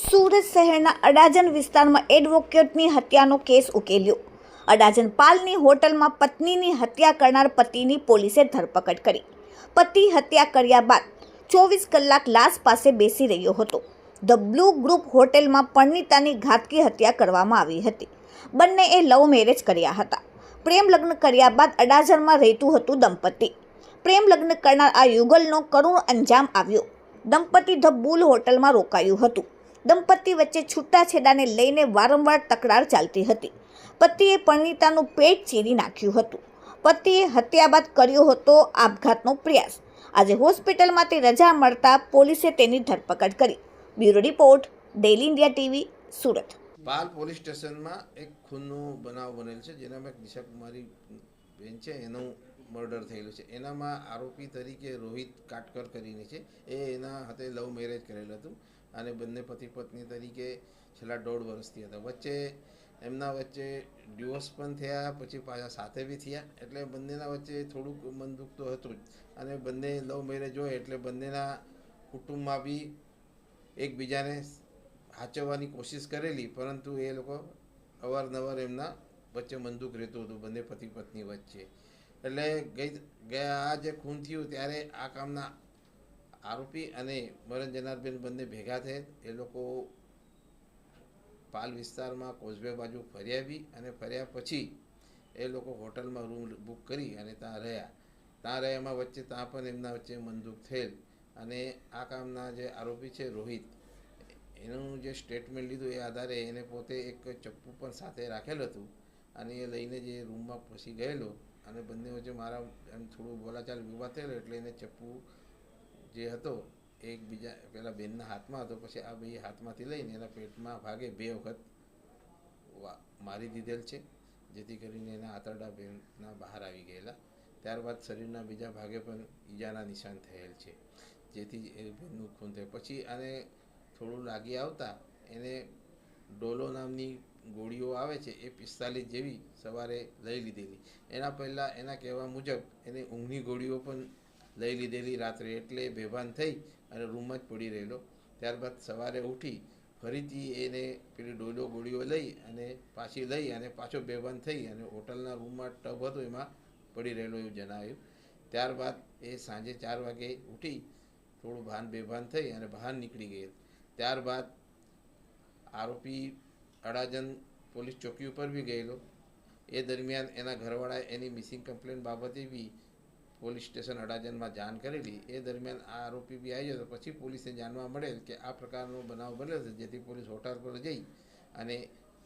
સુરત શહેરના અડાજણ વિસ્તારમાં એડવોકેટની હત્યાનો કેસ ઉકેલ્યો. અડાજણ પાલની હોટલમાં પત્નીની હત્યા કરનાર પતિની પોલીસે ધરપકડ કરી. પતિ હત્યા કર્યા બાદ ચોવીસ કલાક લાશ પાસે બેસી રહ્યો હતો. ધ બ્લુ ગ્રુપ હોટેલમાં પરણિતાની ઘાતકી હત્યા કરવામાં આવી હતી. બંનેએ લવ મેરેજ કર્યા હતા. પ્રેમ લગ્ન કર્યા બાદ અડાજણમાં રહેતું હતું દંપતી. પ્રેમ લગ્ન કરનાર આ યુગલનો કરુણ અંજામ આવ્યો. દંપતી ધ બુલ હોટલમાં રોકાયું હતું. દંપતી વચ્ચે છૂટાછેડાને લઈને વારંવાર તકરાર ચાલતી હતી. પતિએ પરણિતાનું પેટ ચીરી નાખ્યું હતું. પતિએ હત્યા બાદ કર્યો હતો આપઘાતનો પ્રયાસ. આજે હોસ્પિટલમાંથી રજા મળતા પોલીસે તેની ધરપકડ કરી. Bureau report daily India TV, Surat. Pal police સ્ટેશનમાં એક ખૂનનો બનાવ બનેલ છે જેનામાં એક દિશા કુમારી બેન છે, એનું મર્ડર થયેલું છે. એનામાં આરોપી તરીકે રોહિત કાટકર કરીને છે. એ એના હાથે લવ મેરેજ કરેલું હતું. અને બંને પતિ પત્ની તરીકે છેલ્લા દોઢ વર્ષથી હતા. વચ્ચે એમના વચ્ચે ડિવોર્સ પણ થયા, પછી પાછા સાથે બી થયા. એટલે બંનેના વચ્ચે થોડુંક મન દુખતું હતું જ. અને બંને લવ મેરેજ હોય એટલે બંનેના કુટુંબમાં બી એકબીજાને હાચવવાની કોશિશ કરેલી. પરંતુ એ લોકો અવારનવાર એમના વચ્ચે મંદુક રહેતું હતું, બંને પતિ પત્ની વચ્ચે. એટલે ગઈ, ગયા આ જે ખૂન થયું ત્યારે આ કામના આરોપી અને મરણ જનારબેન બંને ભેગા થયેલ એ લોકો પાલ વિસ્તારમાં કોઝવે બાજુ ફર્યા આવી અને ફર્યા પછી એ લોકો હોટલમાં રૂમ બુક કરી અને ત્યાં રહ્યા. ત્યાં રહ્યામાં વચ્ચે ત્યાં પણ એમના વચ્ચે મંદુક થયેલ અને આ કામના જે આરોપી છે રોહિત, એનું જે સ્ટેટમેન્ટ લીધું એ આધારે એને પોતે એક ચપ્પુ પણ સાથે રાખેલ હતું અને એ લઈને જે રૂમમાં પછી ગયેલો અને બંને વચ્ચે મારા એમ થોડું બોલાચાલ વિવાદ થયેલો એટલે એને ચપ્પુ જે હતો, એકબીજા, પેલા બેનના હાથમાં હતો, પછી આ બે હાથમાંથી લઈને એના પેટમાં ભાગે બે વખત મારી દીધેલ છે. જેથી કરીને એના આંતરડા બેનના બહાર આવી ગયેલા. ત્યારબાદ શરીરના બીજા ભાગે પણ ઈજાના નિશાન થયેલ છે. જેથી એ બેનનું ખૂન થયું. પછી આને થોડું લાગી આવતા એને ડોલો નામની ગોળીઓ આવે છે, એ પિસ્તાલીસ જેવી સવારે લઈ લીધેલી. એના પહેલાં એના કહેવા મુજબ એને ઊંઘની ગોળીઓ પણ લઈ લીધેલી રાત્રે એટલે બેભાન થઈ અને રૂમમાં જ પડી રહેલો. ત્યારબાદ સવારે ઉઠી ફરીથી એને પેલી ડોલો ગોળીઓ લઈ અને પાછી લઈ અને પાછો બેભાન થઈ અને હોટલના રૂમમાં ટબ હતો એમાં પડી રહેલો એવું જણાવ્યું ત્યારબાદ એ સાંજે ચાર વાગે ઉઠી થોડું ભાન બેભાન થઈ અને બહાર નીકળી ગયેલ ત્યારબાદ આરોપી અડાજન પોલીસ ચોકી ઉપર બી ગયેલો. એ દરમિયાન એના ઘરવાળાએ એની મિસિંગ કમ્પ્લેન બાબતે બી પોલીસ સ્ટેશન અડાજણમાં જાણ કરેલી. એ દરમિયાન આ આરોપી બી આવી જતો પછી પોલીસને જાણવા મળેલ કે આ પ્રકારનો બનાવ બનેલો છે જેથી પોલીસ હોટલ પર જઈ અને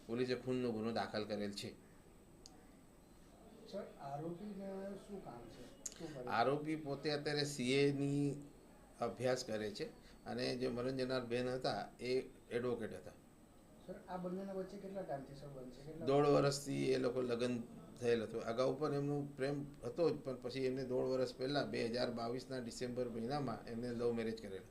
પોલીસે ખૂનનો ગુનો દાખલ કરેલ છે? આરોપી પોતે અત્યારે સીએની અભ્યાસ કરે છે અને જે મરણ જનાર બેન હતા એ એડવોકેટ હતા. દોઢ વર્ષથી એ લોકો લગ્ન થયેલ હતો. અગાઉ પણ એમનું પ્રેમ હતો જ, પણ પછી એમને દોઢ વર્ષ પહેલાં, બે હજાર બાવીસના ડિસેમ્બર મહિનામાં એમને લવ મેરેજ કરેલા.